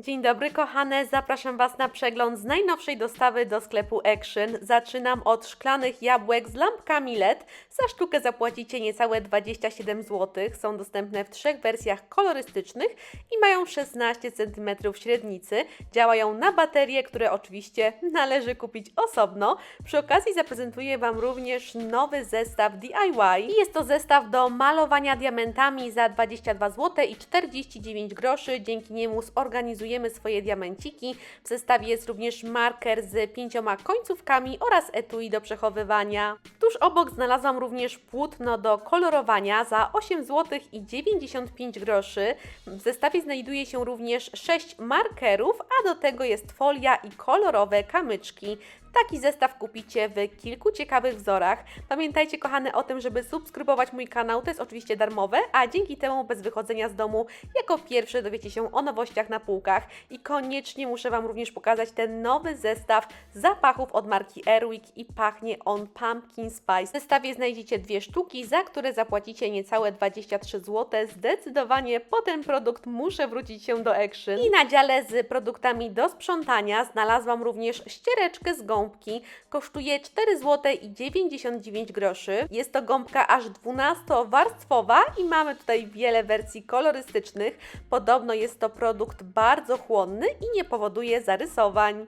Dzień dobry kochane, zapraszam Was na przegląd z najnowszej dostawy do sklepu Action. Zaczynam od szklanych jabłek z lampkami LED. Za sztukę zapłacicie niecałe 27 zł. Są dostępne w trzech wersjach kolorystycznych i mają 16 cm średnicy. Działają na baterie, które oczywiście należy kupić osobno. Przy okazji zaprezentuję Wam również nowy zestaw DIY. Jest to zestaw do malowania diamentami za 22 zł i 49 groszy. Dzięki niemu zorganizujemy swoje diamenciki. W zestawie jest również marker z pięcioma końcówkami oraz etui do przechowywania. Tuż obok znalazłam również płótno do kolorowania za 8 zł i 95 groszy. W zestawie znajduje się również 6 markerów, a do tego jest folia i kolorowe kamyczki. Taki zestaw kupicie w kilku ciekawych wzorach. Pamiętajcie, kochane, o tym, żeby subskrybować mój kanał. To jest oczywiście darmowe, a dzięki temu bez wychodzenia z domu jako pierwsze dowiecie się o nowościach na półkach. I koniecznie muszę Wam również pokazać ten nowy zestaw zapachów od marki Airwick i pachnie on Pumpkin Spice. W zestawie znajdziecie dwie sztuki, za które zapłacicie niecałe 23 zł. Zdecydowanie po ten produkt muszę wrócić się do Action. I na dziale z produktami do sprzątania znalazłam również ściereczkę z gąbki. Kosztuje 4 zł i 99 groszy. Jest to gąbka aż 12-warstwowa i mamy tutaj wiele wersji kolorystycznych. Podobno jest to produkt bardzo chłonny i nie powoduje zarysowań.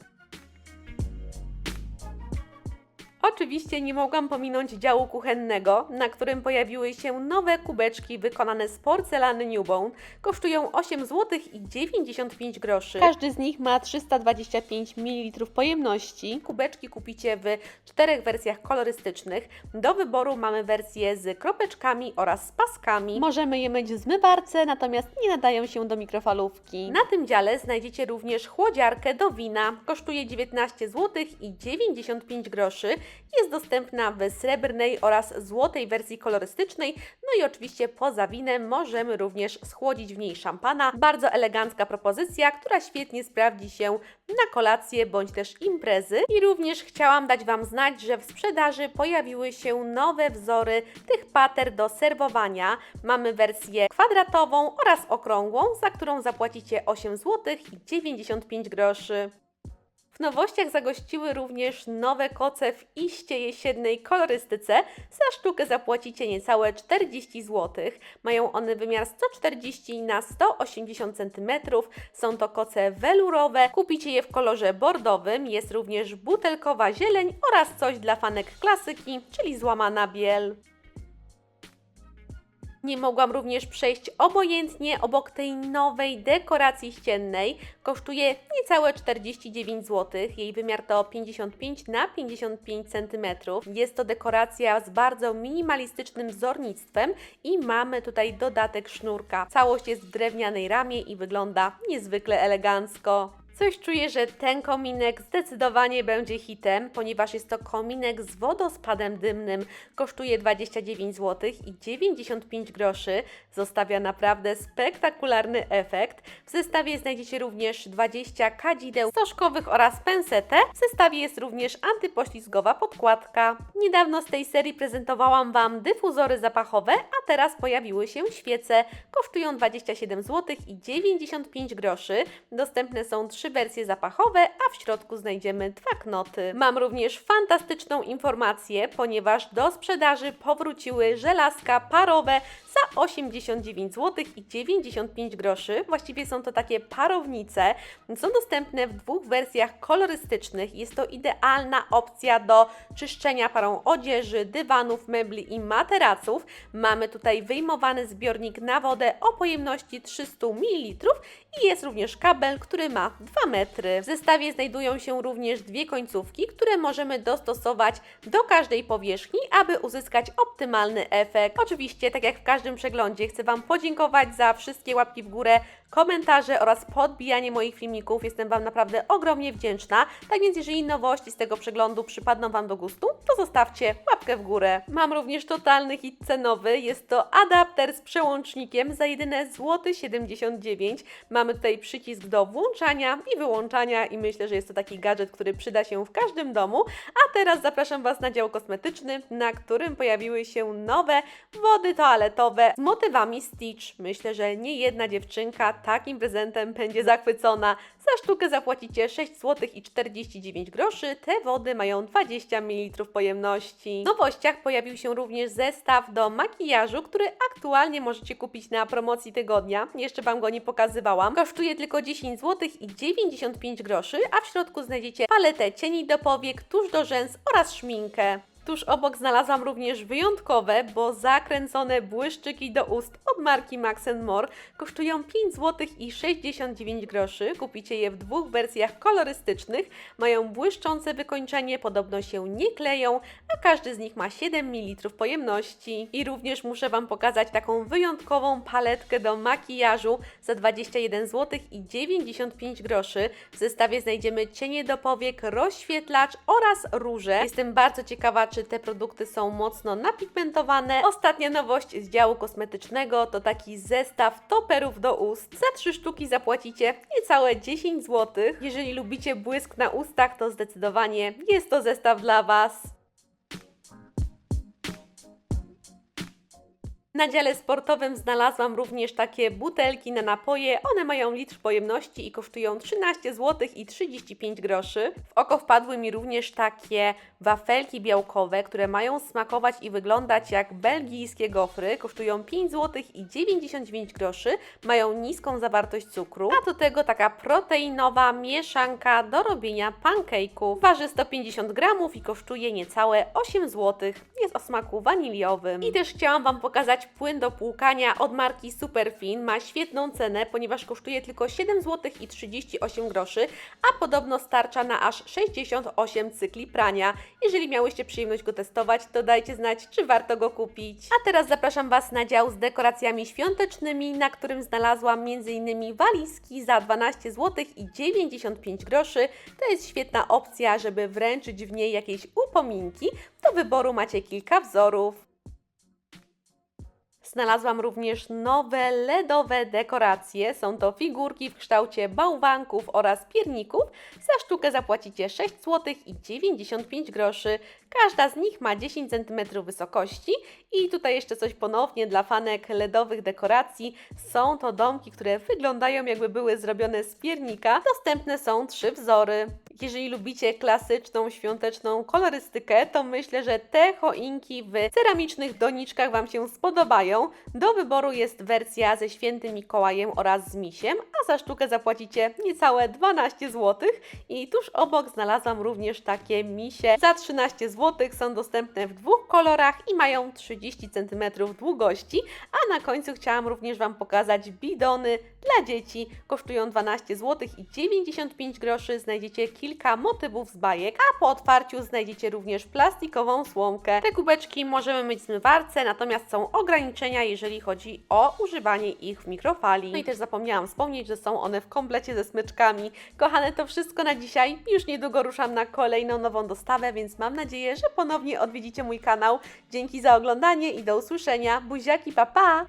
Oczywiście nie mogłam pominąć działu kuchennego, na którym pojawiły się nowe kubeczki wykonane z porcelany Newbone. Kosztują 8 zł i 95 groszy. Każdy z nich ma 325 ml pojemności. Kubeczki kupicie w czterech wersjach kolorystycznych. Do wyboru mamy wersje z kropeczkami oraz z paskami. Możemy je myć w zmywarce, natomiast nie nadają się do mikrofalówki. Na tym dziale znajdziecie również chłodziarkę do wina. Kosztuje 19 zł i 95 groszy. Jest dostępna w srebrnej oraz złotej wersji kolorystycznej. No i oczywiście poza winem możemy również schłodzić w niej szampana. Bardzo elegancka propozycja, która świetnie sprawdzi się na kolację bądź też imprezy. I również chciałam dać Wam znać, że w sprzedaży pojawiły się nowe wzory tych pater do serwowania. Mamy wersję kwadratową oraz okrągłą, za którą zapłacicie 8 zł i 95 groszy. W nowościach zagościły również nowe koce w iście jesiennej kolorystyce. Za sztukę zapłacicie niecałe 40 zł. Mają one wymiar 140 na 180 cm. Są to koce welurowe. Kupicie je w kolorze bordowym. Jest również butelkowa zieleń oraz coś dla fanek klasyki, czyli złamana biel. Nie mogłam również przejść obojętnie obok tej nowej dekoracji ściennej. Kosztuje niecałe 49 zł. Jej wymiar to 55 na 55 cm. Jest to dekoracja z bardzo minimalistycznym wzornictwem i mamy tutaj dodatek sznurka. Całość jest w drewnianej ramie i wygląda niezwykle elegancko. Coś czuję, że ten kominek zdecydowanie będzie hitem, ponieważ jest to kominek z wodospadem dymnym. Kosztuje 29 zł i 95 groszy. Zostawia naprawdę spektakularny efekt. W zestawie znajdziecie również 20 kadzideł stożkowych oraz pensetę. W zestawie jest również antypoślizgowa podkładka. Niedawno z tej serii prezentowałam Wam dyfuzory zapachowe, a teraz pojawiły się świece. Kosztują 27 zł i 95 groszy. Dostępne są trzy wersje zapachowe, a w środku znajdziemy dwa knoty. Mam również fantastyczną informację, ponieważ do sprzedaży powróciły żelazka parowe za 89 zł i 95 groszy. Właściwie są to takie parownice. Są dostępne w dwóch wersjach kolorystycznych. Jest to idealna opcja do czyszczenia parą odzieży, dywanów, mebli i materaców. Mamy tutaj wyjmowany zbiornik na wodę o pojemności 300 ml i jest również kabel, który ma 2 metry. W zestawie znajdują się również dwie końcówki, które możemy dostosować do każdej powierzchni, aby uzyskać optymalny efekt. Oczywiście, tak jak w każdym przeglądzie, chcę Wam podziękować za wszystkie łapki w górę, komentarze oraz podbijanie moich filmików. Jestem Wam naprawdę ogromnie wdzięczna. Tak więc, jeżeli nowości z tego przeglądu przypadną Wam do gustu, to zostawcie łapkę w górę. Mam również totalny hit cenowy. Jest to adapter z przełącznikiem za jedyne złoty 79. Mamy tutaj przycisk do włączania i wyłączania i myślę, że jest to taki gadżet, który przyda się w każdym domu. A teraz zapraszam Was na dział kosmetyczny, na którym pojawiły się nowe wody toaletowe z motywami Stitch. Myślę, że nie jedna dziewczynka takim prezentem będzie zachwycona. Za sztukę zapłacicie 6 zł i 49 groszy. Te wody mają 20 ml pojemności. W nowościach pojawił się również zestaw do makijażu, który aktualnie możecie kupić na promocji tygodnia. Jeszcze Wam go nie pokazywałam. Kosztuje tylko 10 zł i 95 groszy, a w środku znajdziecie paletę cieni do powiek, tuż do rzęs oraz szminkę. Tuż obok znalazłam również wyjątkowe, bo zakręcone błyszczyki do ust od marki Max More. Kosztują 5 zł i 69 groszy. Kupicie je w dwóch wersjach kolorystycznych. Mają błyszczące wykończenie, podobno się nie kleją, a każdy z nich ma 7 ml pojemności. I również muszę Wam pokazać taką wyjątkową paletkę do makijażu za 21 zł i 95 groszy. W zestawie znajdziemy cienie do powiek, rozświetlacz oraz róże. Jestem bardzo ciekawa, czy te produkty są mocno napigmentowane. Ostatnia nowość z działu kosmetycznego to taki zestaw toperów do ust. Za trzy sztuki zapłacicie niecałe 10 zł. Jeżeli lubicie błysk na ustach, to zdecydowanie jest to zestaw dla Was. Na dziale sportowym znalazłam również takie butelki na napoje. One mają litr pojemności i kosztują 13 zł i 35 groszy. W oko wpadły mi również takie wafelki białkowe, które mają smakować i wyglądać jak belgijskie gofry. Kosztują 5 zł i 99 groszy. Mają niską zawartość cukru. A do tego taka proteinowa mieszanka do robienia pancake'ów. Waży 150 gramów i kosztuje niecałe 8 zł. Jest o smaku waniliowym. I też chciałam Wam pokazać płyn do płukania od marki Superfin. Ma świetną cenę, ponieważ kosztuje tylko 7 zł i 38 groszy, a podobno starcza na aż 68 cykli prania. Jeżeli miałyście przyjemność go testować, to dajcie znać, czy warto go kupić. A teraz zapraszam Was na dział z dekoracjami świątecznymi, na którym znalazłam m.in. walizki za 12 zł i 95 groszy. To jest świetna opcja, żeby wręczyć w niej jakieś upominki. Do wyboru macie kilka wzorów. Znalazłam również nowe LEDowe dekoracje. Są to figurki w kształcie bałwanków oraz pierników. Za sztukę zapłacicie 6 zł i 95 groszy. Każda z nich ma 10 cm wysokości. I tutaj jeszcze coś ponownie dla fanek LEDowych dekoracji. Są to domki, które wyglądają jakby były zrobione z piernika. Dostępne są trzy wzory. Jeżeli lubicie klasyczną, świąteczną kolorystykę, to myślę, że te choinki w ceramicznych doniczkach Wam się spodobają. Do wyboru jest wersja ze świętym Mikołajem oraz z misiem, a za sztukę zapłacicie niecałe 12 zł. I tuż obok znalazłam również takie misie za 13 zł. Są dostępne w dwóch kolorach i mają 30 cm długości. A na końcu chciałam również Wam pokazać bidony dla dzieci. Kosztują 12 zł i 95 groszy. Znajdziecie kilka motywów z bajek, a po otwarciu znajdziecie również plastikową słomkę. Te kubeczki możemy mieć w zmywarce, natomiast są ograniczenia, jeżeli chodzi o używanie ich w mikrofali. No i też zapomniałam wspomnieć, że są one w komplecie ze smyczkami. Kochane, to wszystko na dzisiaj. Już niedługo ruszam na kolejną nową dostawę, więc mam nadzieję, że ponownie odwiedzicie mój kanał. Dzięki za oglądanie i do usłyszenia. Buziaki, pa pa!